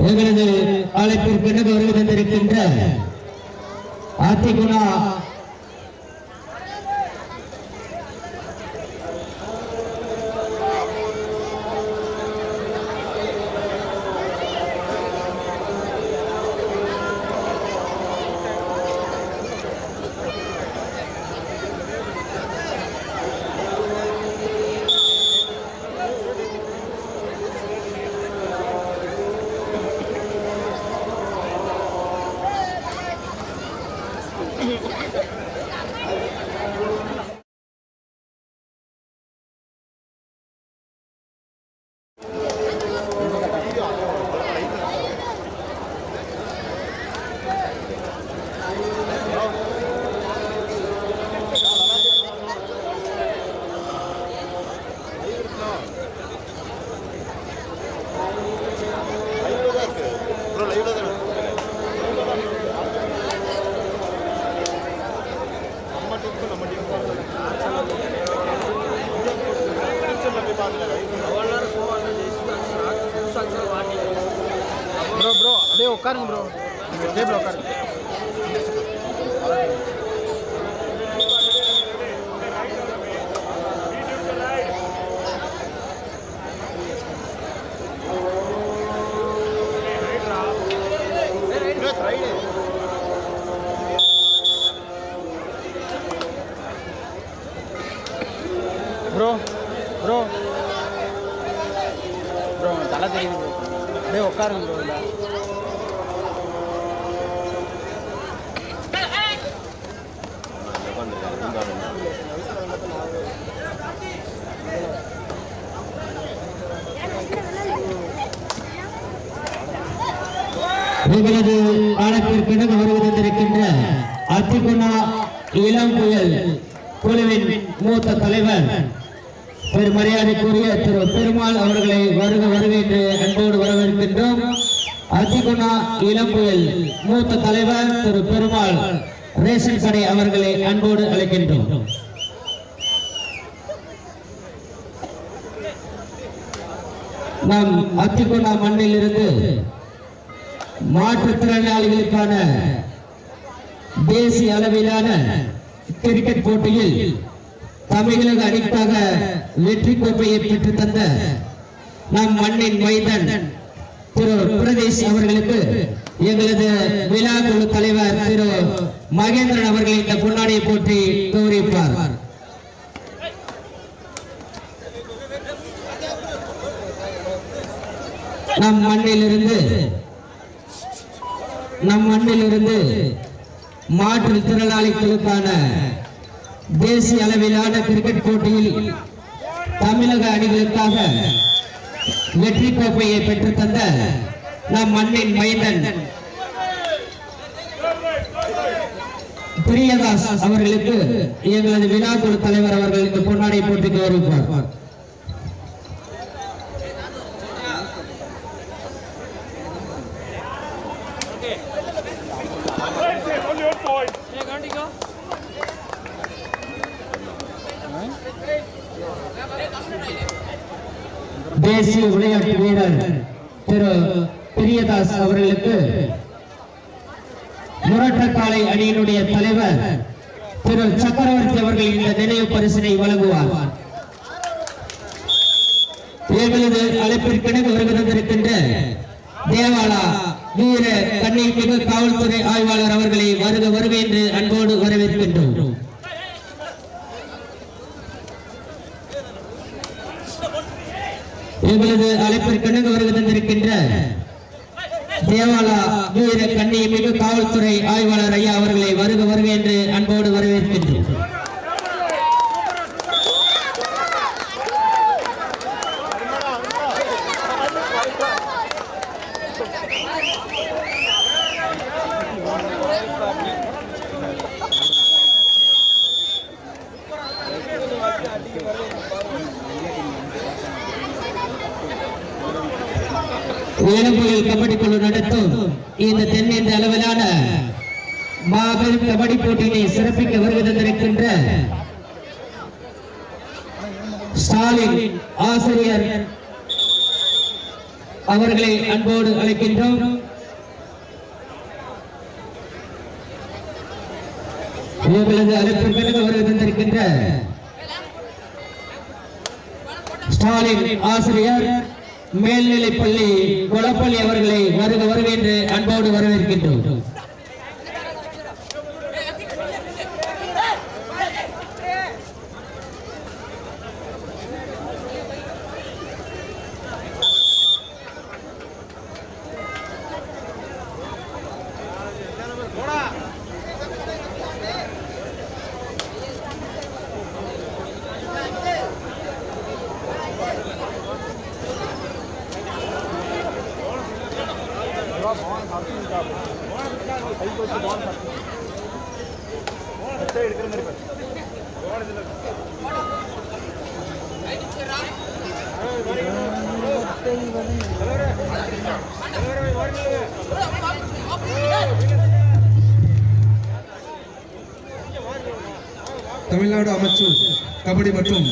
எங்களது அழைப்பிற்கு வருகை தந்திருக்கின்ற? அதிகுணா ப்ரோ லைவ்ல தானே நம்ம டீம் நம்ம டீம் போய் பாருங்க ப்ரோ ப்ரோ அப்படியே உட்காருங்க ப்ரோ டேபிள் உட்காருங்க ரைடு ப்ரோ ப்ரோ ப்ரோ தலை தெரியுது ப்ரோ அப்படியே உட்காருங்க ப்ரோ இல்லை எங்களது அழைப்பிற்கு வருகை தந்திருக்கின்ற அத்திகுணா இளம் புயல் குழுவின் மூத்த தலைவர் பெருமரியாதைக்குரிய திரு பெருமாள் அவர்களை வருக வருக என்று அன்போடு வரவேற்கின்றோம். அத்திகுணா இளம்புயல் மூத்த தலைவர் திரு பெருமாள் ரேஷன் கடை அவர்களை அன்போடு அழைக்கின்றோம். நம் அத்திகுணா மண்ணில் இருந்து மாற்றுத்திறனாளிகளுக்கான தேசிய அளவிலான கிரிக்கெட் போட்டியில் தமிழக அணிக்காக வெற்றி கோப்பையை பெற்று தந்த நம் மண்ணின் மைதன் திரு பிரதேஷ் அவர்களுக்கு எங்களது விழா குழு தலைவர் திரு மகேந்திரன் அவர்கள் இந்த பொன்னாடியை போற்றி கௌரவிப்பார். நம் மண்ணிலிருந்து நம் மண்ணிலிருந்து மாற்றுத்திறனாளிகளுக்கான தேசிய அளவிலான கிரிக்கெட் போட்டியில் தமிழக அணிகளுக்காக வெற்றி கோப்பையை பெற்றுத் தந்த நம் மண்ணின் மைந்தன் பிரியதாஸ் அவர்களுக்கு எங்களது விழாக்குழு தலைவர் அவர்கள் இந்த பொன்னாடை போட்டிக்கு வருவார் தேசிய விளையாட்டு வீரர் திரு பிரியதாஸ் முரட்டக்காலை அணியினுடைய தலைவர் திரு சக்கரவர்த்தி அவர்கள் இந்த நினைவு பரிசினை வழங்குவார். எங்களது அழைப்பிற்கிணங்க வருகிறந்திருக்கின்ற தேவாலா வீர கன்னிமிகு காவல்துறை ஆய்வாளர் அவர்களை வருக வருக என்று அன்போடு வரவேற்கின்றோம். எங்களது அழைப்பிற்கிணங்க வருகிறந்திருக்கின்ற தேவாலா வீர கன்னிமிகு காவல்துறை ஆய்வாளர் ஐயா அவர்களை வருக வருக என்று அன்போடு வரவேற்கின்றோம் இளம்புயல் கபடி குழு நடத்தும் இந்த தென்னிந்திய அளவிலான மாபெரும் கபடி போட்டியினை சிறப்பிக்க வருகை தந்திருக்கின்ற ஸ்டாலின் ஆசிரியர் அவர்களை அன்போடு அழைக்கின்றோம் இவர்களது அழைப்பின் பிறகு வருகை தந்திருக்கின்ற ஸ்டாலின் ஆசிரியர் மேல்நிலைப்பள்ளி கொலப்பள்ளி அவர்களை வருக வருகின்ற அன்போடு வரவேற்கின்றோம். தமிழ்நாடு அமைச்சு கபடி மற்றும்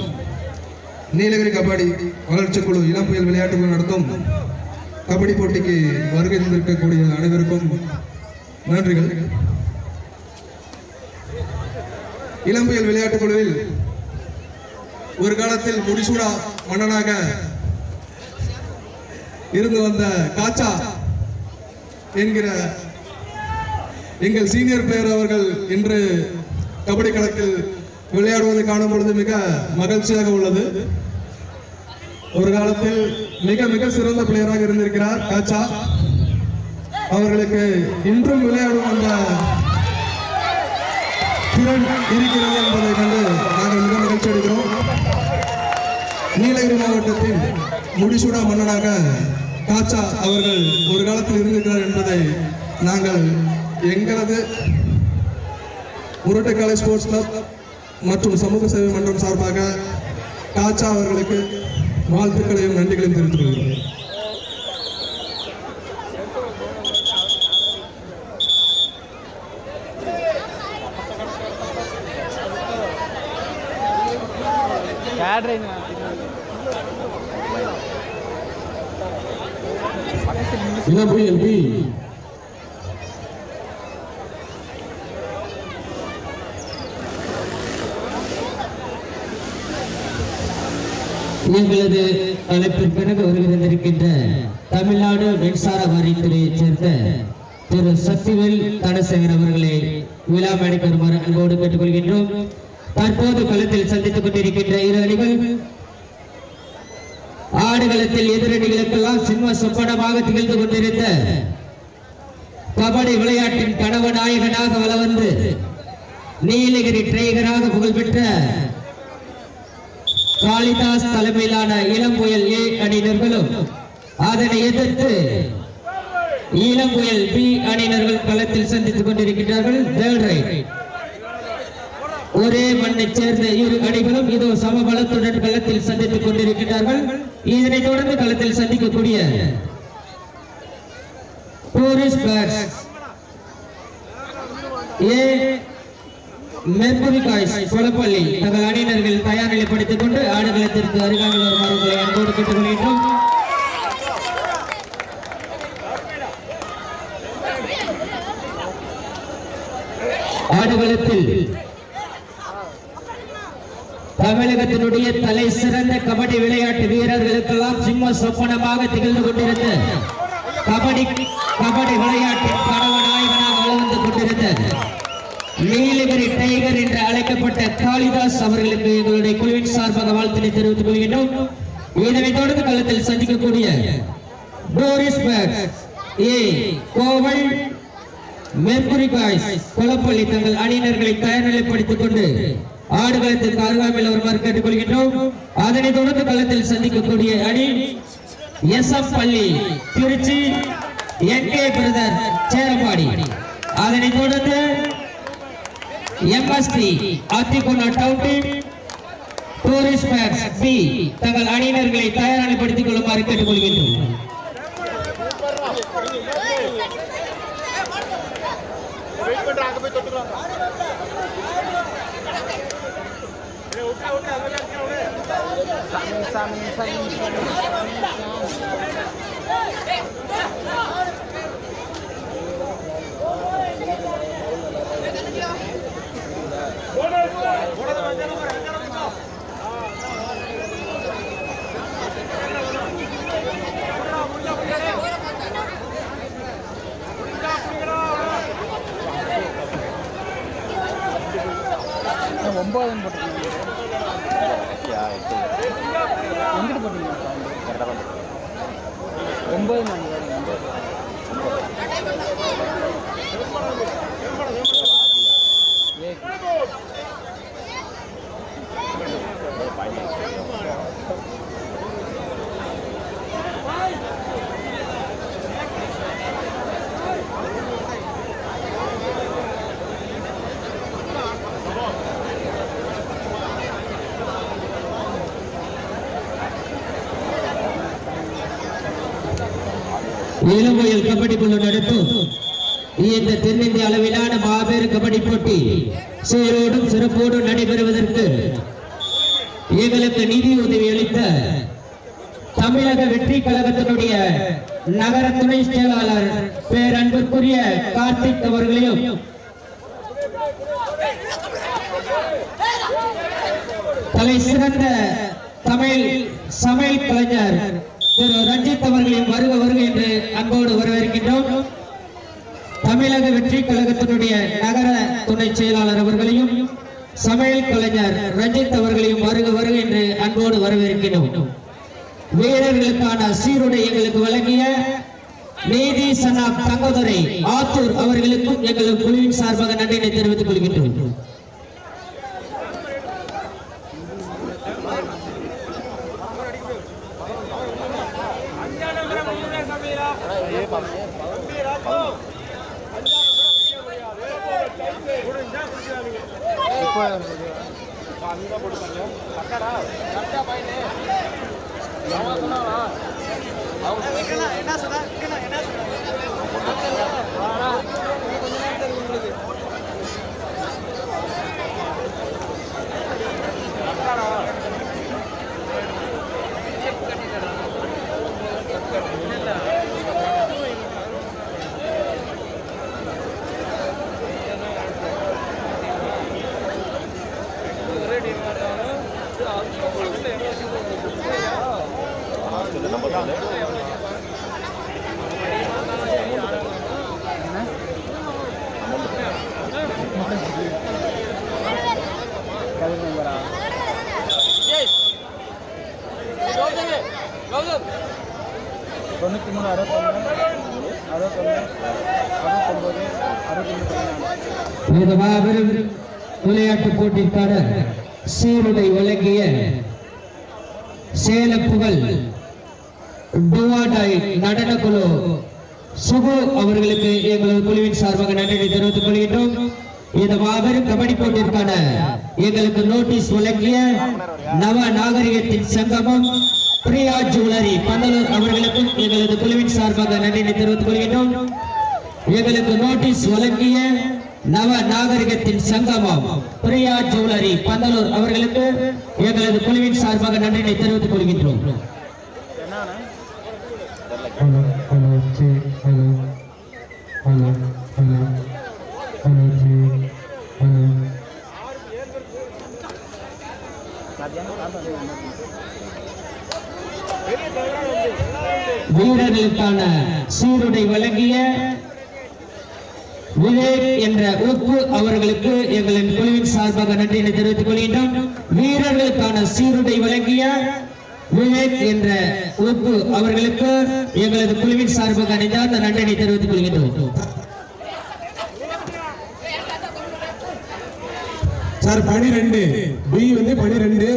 நீலகிரி கபடி வளர்ச்சி குழு இளம் புயல் விளையாட்டுகள் நடத்தும் கபடி போட்டிக்கு வருகை தந்திருக்கக்கூடிய அனைவருக்கும் நன்றிகள். இளம்புயல் விளையாட்டுக் குழுவில் ஒரு காலத்தில் முடிசூடா மன்னனாக இருந்து வந்த காச்சா என்கிற எங்கள் சீனியர் பிளேயர் அவர்கள் இன்று கபடி கணக்கில் விளையாடுவதை காணும் பொழுது மிக மகிழ்ச்சியாக உள்ளது. ஒரு காலத்தில் மிக மிக சிறந்த பிளேயராக இருந்திருக்கிறார் காச்சா. அவர்களுக்கு இன்றும் விளையாடும் அந்த திறன் இருக்கிறது என்பதை கண்டு நாங்கள் மிக மகிழ்ச்சி அடைகிறோம். நீலகிரி மாவட்டத்தின் முடிசூடா மன்னனாக காச்சா அவர்கள் ஒரு காலத்தில் இருந்திருக்கிறார் என்பதை நாங்கள் எங்களது உருட்டைக்காலை ஸ்போர்ட்ஸ் கிளப் மற்றும் சமூக சேவை மன்றம் சார்பாக காச்சா அவர்களுக்கு வாழ்த்துக்களையும் நன்றிகளையும் தெரிவித்துக் கொள்கிறோம் கேட்ரிங் இளம் புயல் பி எங்களது அழைப்பின் பிறகு வருகை தந்திருக்கின்ற தமிழ்நாடு மின்சார வாரியத்தினைச் சேர்ந்த திரு சக்திவேல் தனசேகர் அவர்களை விழா மேடைக்கு வருமாறு அன்போடு கேட்டுக்கொள்கின்றோம். தற்போது களத்தில் சந்தித்துக் கொண்டிருக்கின்ற இரு அணிகள் ஆடுகளத்தில் எதிரணிகளுக்கெல்லாம் சிம்ம சொப்பனமாக திகழ்ந்து கொண்டிருந்த கபடி விளையாட்டின் கனவு நாயகனாக வல வந்து நீலகிரி டிரைகராக புகழ்பெற்ற காளிதாஸ் தலைமையிலான இளம் புயல் ஏ அணியினர்களும் அதனை எதிர்த்து இளம் புயல் பி அணியினர்கள் களத்தில் சந்தித்துக் கொண்டிருக்கிறார்கள் ஒரே மண்ணைச் சேர்ந்த இரு அணிகளும் இதோ சமபலத்துடன் களத்தில் சந்தித்துக் கொண்டிருக்கிறார்கள் இதனைத் தொடர்ந்து களத்தில் சந்திக்கக்கூடிய tourist bats. A mercury guys Kolappalli தங்கள் அணியினர்கள் தயார் நிலைப்படுத்திக் கொண்டு ஆடுகளத்திற்கு அருகாமையில் வருமாறு உங்களை அன்போடு கேட்டுக்கொள்கின்றோம். ஆடுகளத்தில் தமிழகத்தினுடைய தலை சிறந்த கபடி விளையாட்டு வீரர்களுக்கெல்லாம் சிம்ம சொப்பனமாக திகழ்ந்து கொண்டிருந்த கபடி கபடி விளையாட்டின் கனவு நாயகனாக வளர்ந்து கொண்டிருந்த நீலகிரி டைகர் என்று அழைக்கப்பட்ட காளிதாஸ் அவர்களுக்கு எங்களுடைய குழுவின் சார்பாக வாழ்த்தினை தெரிவித்துக் கொள்கின்றோம். இதனைத் தொடர்ந்து களத்தில் சந்திக்கக்கூடிய tourist packs A Koval mercury boys Kolappalli தங்கள் அணியினர்களை தயார்நிலைப்படுத்திக் கொண்டு ஆடுகளத்திற்கு அருகாமையில் வருமாறு கேட்டுக்கொள்கின்றோம். அதனைத் தொடர்ந்து களத்தில் சந்திக்கக்கூடிய அணி எஸ் எஃப் பள்ளி Tiruchi N K brother Cherappadi அதனைத் தொடர்ந்து MST Athiguna town tourist packs B தங்கள் அணியினர்களை தயார் கொள்ளுமாறு கேட்டுக்கொள்கின்றோம். வெயிட் சாமி சாமி சாமி. இளம்புயல் கபடி குழு நடத்தும் இந்த தென்னிந்திய அளவிலான மாபெரும் கபடி போட்டி சீரோடும் சிறப்போடும் நடைபெறுவதற்கு எங்களுக்கு நிதி உதவி அளித்த தமிழக வெற்றி கழகத்தினுடைய நகர துணை செயலாளர் பேரன்புக்குரிய கார்த்திக் அவர்களையும் தலை சிறந்த தமிழ் சமையல் கலைஞர் திரு ரஞ்சித் அவர்களையும் வருக வருக என்று அன்போடு வரவேற்கின்றோம். தமிழக வெற்றி கழகத்தினுடைய நகர துணை செயலாளர் அவர்களையும் சமையல் கலைஞர் ரஞ்சித் அவர்களையும் வருக வருக என்று அன்போடு வரவேற்கிறோம் வீரர்களுக்கான சீருடை எங்களுக்கு வழங்கிய நீதி சனாப் தங்கதுரை ஆத்தூர் அவர்களுக்கும் எங்கள் குழுவின் சார்பாக நன்றினை தெரிவித்துக் கொள்கின்றோம். கதிர் நம்பரா தொண்ணூற்றி மூணு அறுபத்தொன்று அறுபத்தொன்று அறுபத்தொம்பது அறுபத்தொன்று மாபெரும் விளையாட்டு போட்டிக்கான சீருடை வழங்கிய சேலப்புகழ் நடன குழு சுகு அவர்களுக்கு எங்களது குழுவின் சார்பாக நன்றி தெரிவித்துக் கொள்கின்றோம். இந்த மாபெரும் கபடி போட்டிற்கான எங்களுக்கு நோட்டீஸ் வழங்கிய நவ நாகரிகத்தின் சங்கமம் பிரியா ஜுவலரி பந்தலூர் அவர்களுக்கும் எங்களது குழுவின் சார்பாக நன்றி தெரிவித்துக் கொள்கின்றோம். எங்களுக்கு நோட்டீஸ் வழங்கிய நவ நாகரிகத்தின் சங்கமம் பிரியா ஜுவலரி பந்தலூர் அவர்களுக்கு எங்களது குழுவின் சார்பாக நன்றினை தெரிவித்துக் கொள்கின்றோம். வீரர்களுக்கான சீருடை வழங்கிய விவேக் என்ற உப்பு அவர்களுக்கு எங்களின் குழுவின் சார்பாக நன்றியினை தெரிவித்துக் கொள்கின்றோம். வீரர்களுக்கான சீருடை வழங்கிய விவேக் என்ற உப்பு அவர்களுக்கு எங்களது குழுவின் சார்பாக நெஞ்சார்ந்த நன்றினை தெரிவித்துக் கொள்கின்றோம். சார் பனிரெண்டு. பி வந்து பனிரெண்டு.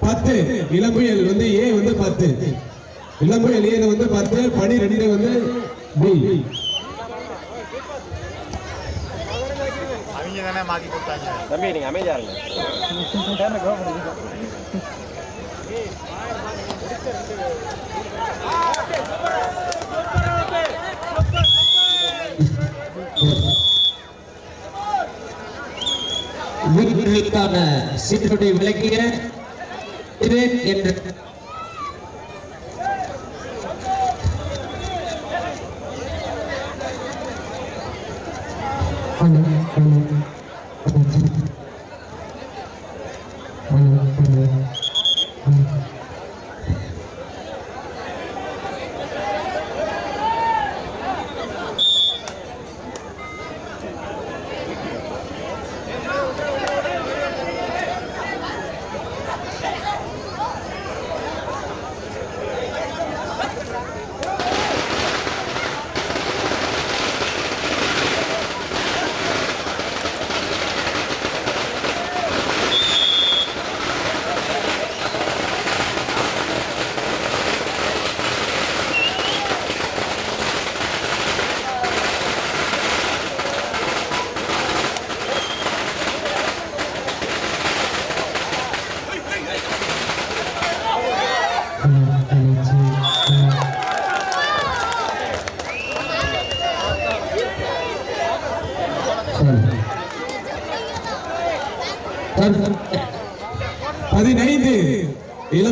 பத்து. இளம்புயல் வந்து ஏ வந்து பத்து. இளம்புயல் ஏ வந்து பத்து பனிரெண்டு வந்து பி அவங்க தானே மாத்தி கொடுத்தாங்க. தம்பி நீங்க அமைதியா இருங்க. வீரர்களுக்கான சீருடை விளக்கிய விவேக் என்ற Hello, hello,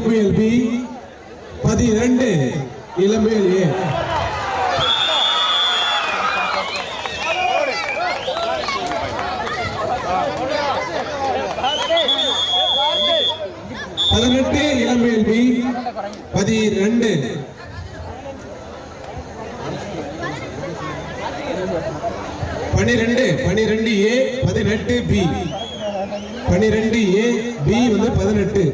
இளம்புயல் பி பதிரெண்டு இளம்புயல் ஏ பதினெட்டு இளம்புயல் பி பதிரெண்டு பனிரெண்டு பனிரெண்டு ஏ பதினெட்டு பி பனிரெண்டு ஏ பி வந்து பதினெட்டு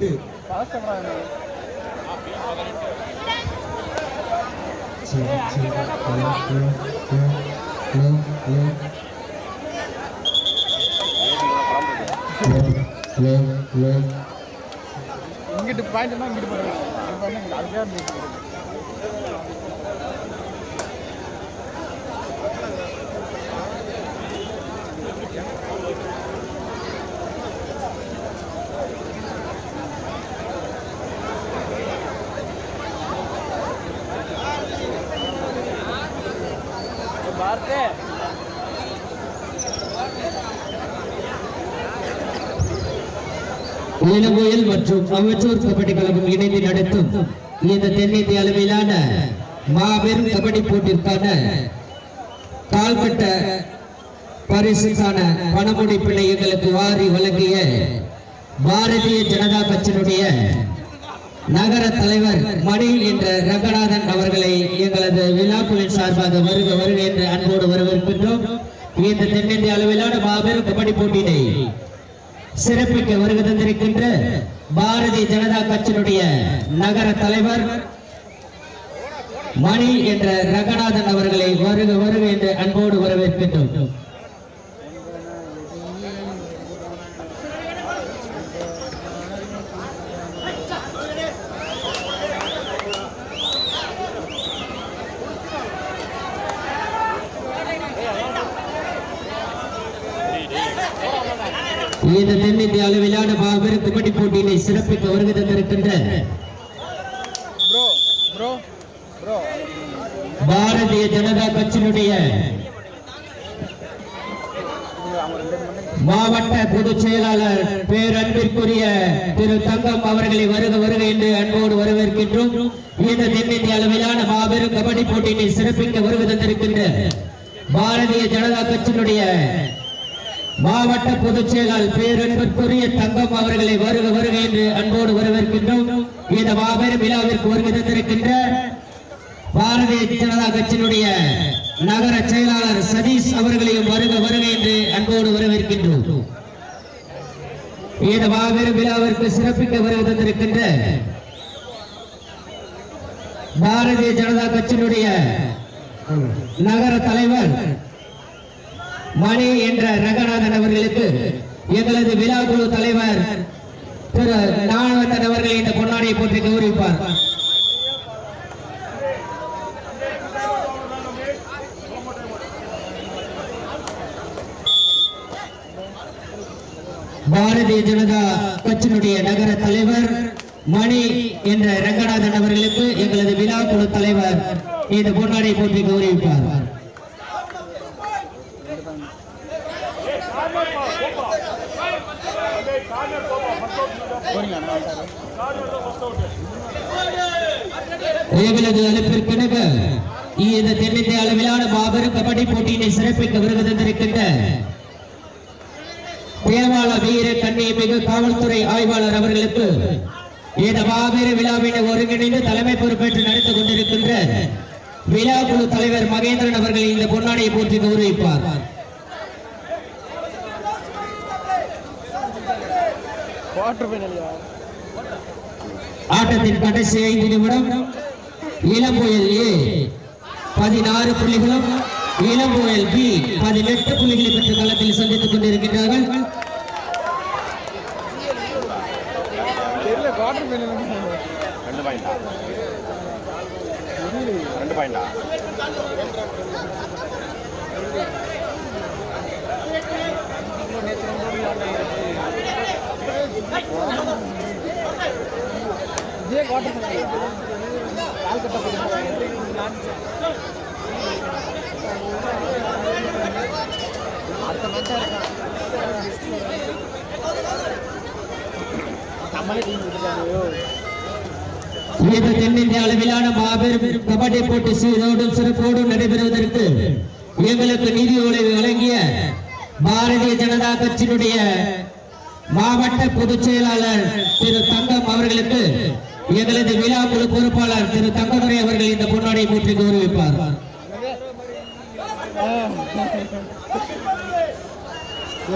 இங்கிட்டு பாயிண்ட் இங்கிட்டு போடுறேன் இளங்கோயில் மற்றும் அமைச்சூர் கபடி கழகம் இணைந்து நடத்தும் இந்த தென்னிந்திய அளவிலான மாபெரும் கபடி போட்டிற்கான கால்பட்ட பரிசுக்கான பணமுடிப்பினை எங்களுக்கு வாரி வழங்கிய பாரதிய ஜனதா கட்சியினுடைய நகர தலைவர் மணி என்ற ரங்கநாதன் அவர்களை எங்களது விழாக்குழுவின் சார்பாக வருக வருக என்று அன்போடு வரவேற்கின்றோம். இந்த தென்னிந்திய அளவிலான மாபெரும் கபடி போட்டியினை சிறப்பிக்க வருகை தந்திருக்கின்ற பாரதிய ஜனதா கட்சியினுடைய நகர தலைவர் மணி என்ற ரங்கநாதன் அவர்களை வருக வருக என்று அன்போடு வரவேற்கின்றோம் இந்த தென்னிந்திய அளவிலான மாபெரும் கபடி போட்டியினை சிறப்பிக்க வருகை தந்திருக்கின்ற bro bro bro Bharatiya Janata கட்சியினுடைய மாவட்ட பொதுச் செயலாளர் பேரன்பிற்குரிய திரு தங்கம் அவர்களை வருக வருக என்று அன்போடு வரவேற்கின்றோம். இந்த தென்னிந்திய அளவிலான மாபெரும் கபடி போட்டியினை சிறப்பிக்க வருகை தந்திருக்கின்ற பாரதிய ஜனதா கட்சியினுடைய மாவட்ட பொதுச் செயலாளர் பேரன்பிற்குரிய தங்கம் அவர்களை வருக வருக என்று அன்போடு வரவேற்கின்றோம். இந்த மாபெரும் விழாவிற்கு வருகை தந்திருக்கின்ற பாரதிய ஜனதா கட்சியினுடைய நகர செயலாளர் சதீஷ் அவர்களையும் வருக வருக என்று அன்போடு வரவேற்கின்றோம். இந்த மாபெரும் விழாவிற்கு சிறப்பிக்க வருகை தந்திருக்கின்ற பாரதிய ஜனதா கட்சியினுடைய நகர தலைவர் மணி என்ற ரங்கநாதன் அவர்களுக்கு எங்களது விழா குழு தலைவர் திரு நாகவந்தன் அவர்கள் இந்த பொன்னாடியை போற்றி கௌரவிப்பார். பாரதிய ஜனதா கட்சியினுடைய நகர தலைவர் மணி என்ற ரங்கநாதன் அவர்களுக்கு எங்களது விழா குழு தலைவர் இந்த பொன்னாடியை போட்டு கௌரவிப்பார். போறீங்க அழைப்பிற்கிணங்க இந்த தென்னிந்திய அளவிலான மாபெரும் கபடி போட்டியினை சிறப்பிக்க வருகை தந்திருக்கின்ற தேவால வீர கண்ணி காவல்துறை ஆய்வாளர் அவர்களுக்கு இந்த மாபெரும் விழாவினை ஒருங்கிணைந்து தலைமை பொறுப்பேற்று நடத்திக் கொண்டிருக்கின்ற விழா குழு தலைவர் மகேந்திரன் அவர்கள் இந்த பொன்னாடியை போற்றி கௌரவிப்பார். ஆட்டத்தின் கடைசி ஐந்து நிமிடம் இளம்புயல் ஏ பதினாறு புள்ளிகளும் இளம்புயல் பி பதினெட்டு புள்ளிகளை பெற்ற களத்தில் சந்தித்துக் கொண்டிருக்கின்றார்கள். ரெண்டு பாயிண்டா ரெண்டு பாயிண்டா இது தென்னிந்திய அளவிலான மாபெரும் கபடி போட்டி சீரோடும் சிறப்போடும் நடைபெறுவதற்கு எங்களுக்கு நிதி உதவி வழங்கிய பாரதிய ஜனதா கட்சியினுடைய மாவட்ட பொதுச் செயலாளர் திரு தங்கம் அவர்களுக்கு எங்களது விழா குழு பொறுப்பாளர் திரு தங்கதுரை அவர்கள் இந்த பொன்னாடை போற்றி கௌரவிப்பார்.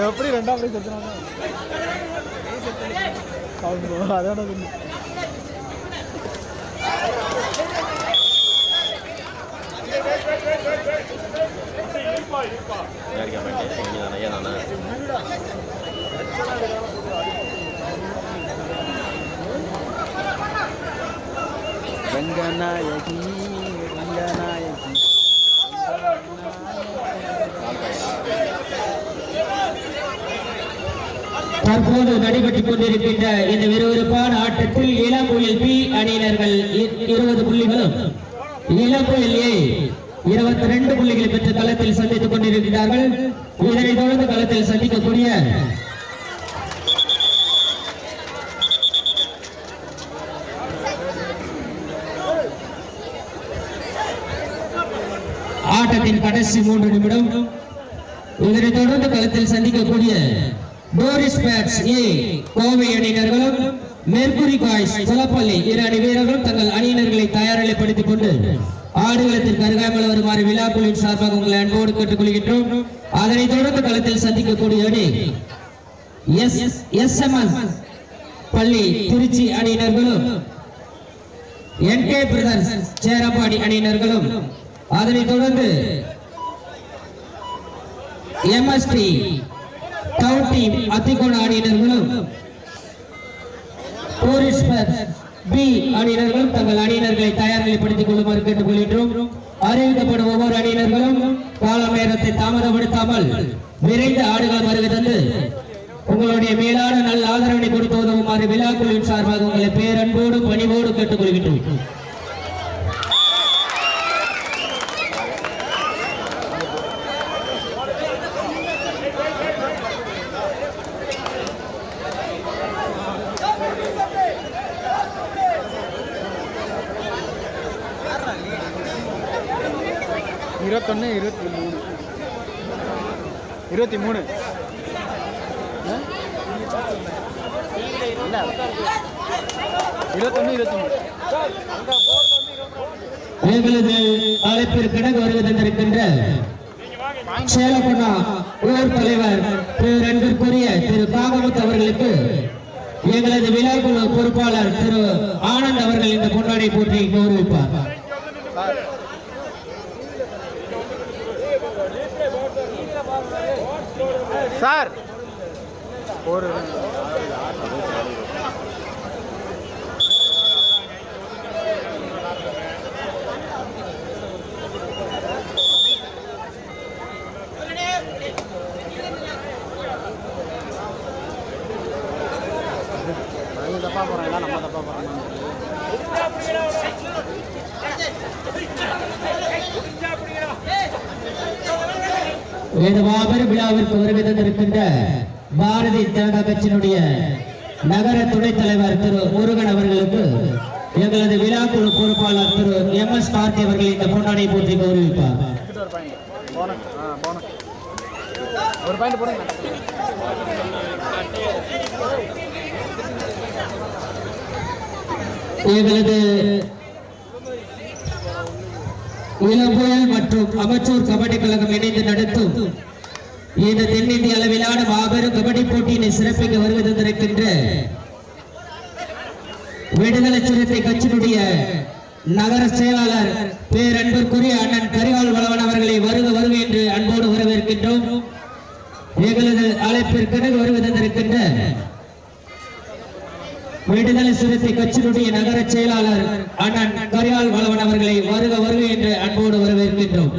எப்படி ரெண்டாம் பிரைஸ் எடுத்துனாங்க அதோட இது. ஏறிக்க. ரங்கநாயகி ரங்கநாயகி. தற்போது நடைபெற்றுக் கொண்டிருக்கின்ற இந்த விறுவிறுப்பான ஆட்டத்தில் இளங்குயில் பி அணியினர்கள் இருபது புள்ளிகளும் இளங்குயில் ஏ இருபத்தி ரெண்டு புள்ளிகளை பெற்ற களத்தில் சந்தித்துக் கொண்டிருக்கிறார்கள். இதனைத் தொடர்ந்து களத்தில் சந்திக்கக்கூடிய ஆட்டத்தின் கடைசி மூன்று நிமிடம் இதனைத் தொடர்ந்து களத்தில் சந்திக்கக்கூடிய டோரிஸ் பேட்ஸ் ஏ கோவை அணியினர்களும் மெர்குரி பாய்ஸ் குலப்பள்ளி இரு அணி வீரர்களும் தங்கள் அணியினர்களை தயார்நிலைப்படுத்திக் கொண்டு ஆடுகளத்திற்கு அருகாமல் வருமாறு விழாக்குழுவின் சார்பாக உங்களை அன்போடு கேட்டுக்கொள்கின்றோம். அதனைத் தொடர்ந்து களத்தில் சந்திக்கக்கூடிய அணி எஸ் எஸ் எம் எஸ் பள்ளி திருச்சி அணியினர்களும் என் கே பிரதர்ஸ் சேரப்பாடி அணியினர்களும். அதனைத் தொடர்ந்து எம்எஸ்டி டவுன் டீம் அத்திகோண அணியினர்களும் டூரிஸ்ட் பி அணியினர்களும் தங்கள் அணியினர்களை தயார் நிலைப்படுத்திக் கொள்ளுமாறு கேட்டுக்கொள்கின்றோம் அறிவிக்கப்படும் ஒவ்வொரு அணியினர்களும் கால நேரத்தை தாமதப்படுத்தாமல் விரைந்து ஆடுகள் வருகை தந்து உங்களுடைய மேலான நல்ல ஆதரவினை கொடுத்து உதவுமாறு விழாக்குழுவின் சார்பாக உங்களை பேரன்போடு பணிவோடு கேட்டுக்கொள்கின்றோம் இருபத்தொன்னு இருபத்தி மூணு இருபத்தி மூணு ஆ? இல்ல. இருபத்தொன்னு இருபத்தி மூணு எங்களது அழைப்பிற்கிடங்க வருகை தந்திருக்கின்ற சேலப்பண்ணா ஊர் தலைவர் திரு அன்பிற்குரிய திரு காகமுத்து அவர்களுக்கு எங்களது விழாக்குழு பொறுப்பாளர் திரு ஆனந்த் அவர்கள் இந்த பொன்னாடை போற்றி கௌரவிப்பார் சார். ஒரு அவங்க தப்பா போறாங்களா நம்ம தப்பா போறாங்க இந்த மாபெரும் விழாவிற்கு வருகை தந்திருக்கின்ற பாரதிய ஜனதா கட்சியினுடைய நகர துணைத் தலைவர் திரு முருகன் அவர்களுக்கு எங்களது விழாக்குழு பொறுப்பாளர் திரு எம் எஸ் கார்த்தி அவர்கள் இந்த பொன்னாடை போற்றி கௌரவிப்பார். ஒரு பாயிண்ட் போடுங்க எங்களது இளம்புயல் மற்றும் அமைச்சூர் கபடி கழகம் இணைந்து நடத்தும் இந்த தென்னிந்திய அளவிலான மாபெரும் கபடி போட்டியினை சிறப்பிக்க வருகை தந்திருக்கின்ற விடுதலை சிறுத்தை கட்சியினுடைய நகர செயலாளர் பேரன்பிற்குரிய அண்ணன் கரிகால் வளவன் அவர்களை வருக வருக என்று அன்போடு வரவேற்கின்றோம். எங்களது அழைப்பிற்கு வருகை தந்திருக்கின்ற விடுதலை சிறுத்தை கட்சியினுடைய நகர செயலாளர் அண்ணன் கரியால் வளவன் அவர்களை வருக வருக என்று அன்போடு வரவேற்கின்றோம்.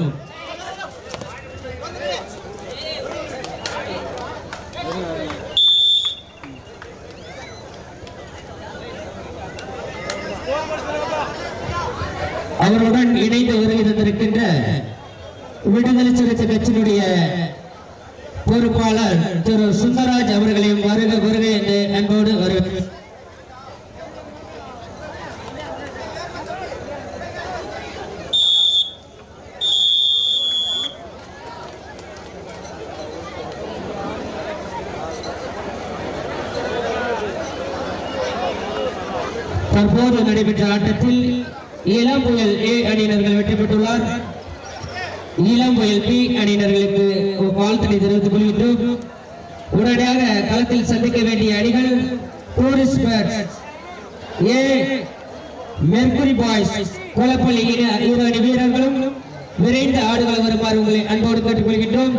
அவருடன் இணைந்து வருகை தந்திருக்கின்ற விடுதலை சிறுத்தை கட்சியினுடைய பொறுப்பாளர் திரு சுந்தராஜ் அவர்களையும் வருக வருக என்று அன்போடு தற்போது நடைபெற்ற ஆட்டத்தில் இளம் புயல் ஏ அணியினர்கள் வெற்றி பெற்றுள்ளார். இளம் புயல் பி அணியினர்களுக்கு வாழ்த்தினை தெரிவித்துக் கொள்கின்றோம். உடனடியாக களத்தில் சந்திக்க வேண்டிய அணிகள் tourist bats A mercury boys Kolappalli இரு இரு அணி வீரர்களும் விரைந்து ஆடுகள் வருமாறு உங்களை அன்போடு கேட்டுக்கொள்கின்றோம்.